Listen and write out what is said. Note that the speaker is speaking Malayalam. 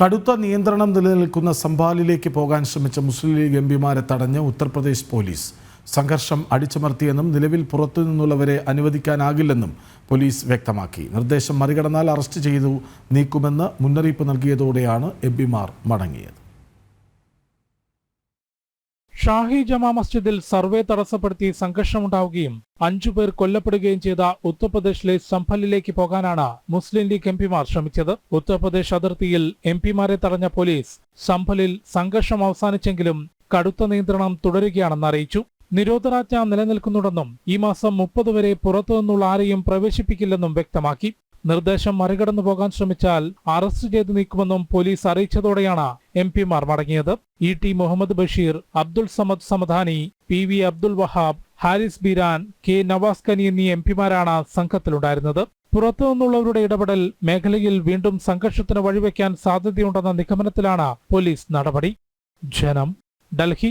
കടുത്ത നിയന്ത്രണം നിലനിൽക്കുന്ന സംഭാലിലേക്ക് പോകാൻ ശ്രമിച്ച മുസ്ലിം ലീഗ് എംപിമാരെ തടഞ്ഞ് ഉത്തർപ്രദേശ് പോലീസ്. സംഘർഷം അടിച്ചമർത്തിയെന്നും നിലവിൽ പുറത്തുനിന്നുള്ളവരെ അനുവദിക്കാനാകില്ലെന്നും പോലീസ് വ്യക്തമാക്കി. നിർദ്ദേശം മറികടന്നാൽ അറസ്റ്റ് ചെയ്തു നീക്കുമെന്ന് മുന്നറിയിപ്പ് നൽകിയതോടെയാണ് എംപിമാർ മടങ്ങിയത്. ഷാഹി ജമാ മസ്ജിദിൽ സർവേ തടസ്സപ്പെടുത്തി സംഘർഷമുണ്ടാവുകയും അഞ്ചുപേർ കൊല്ലപ്പെടുകയും ചെയ്ത ഉത്തർപ്രദേശിലെ സംഭലിലേക്ക് പോകാനാണ് മുസ്ലിം ലീഗ് എംപിമാർ ശ്രമിച്ചത്. ഉത്തർപ്രദേശ് അതിർത്തിയിൽ എംപിമാരെ തടഞ്ഞ പോലീസ് സംഭലിൽ സംഘർഷം അവസാനിച്ചെങ്കിലും കടുത്ത നിയന്ത്രണം തുടരുകയാണെന്ന് അറിയിച്ചു. നിരോധനാജ്ഞ നിലനിൽക്കുന്നുണ്ടെന്നും ഈ മാസം മുപ്പത് വരെ പുറത്തുനിന്നുള്ള ആരെയും പ്രവേശിപ്പിക്കില്ലെന്നും വ്യക്തമാക്കി. നിർദ്ദേശം മറികടന്നു പോകാൻ ശ്രമിച്ചാൽ അറസ്റ്റ് ചെയ്ത് നീക്കുമെന്നും പോലീസ് അറിയിച്ചതോടെയാണ് എം പിമാർ മടങ്ങിയത്. E T Muhammad Basheer Abdul Samad Samadani P V Abdul Wahab Haris Beeran K Navas Kani എന്നീ എം പിമാരാണ് സംഘത്തിലുണ്ടായിരുന്നത്. പുറത്തുനിന്നുള്ളവരുടെ ഇടപെടൽ മേഖലയിൽ വീണ്ടും സംഘർഷത്തിന് വഴിവെക്കാൻ സാധ്യതയുണ്ടെന്ന നിഗമനത്തിലാണ് പോലീസ് നടപടി. ജനം ഡൽഹി.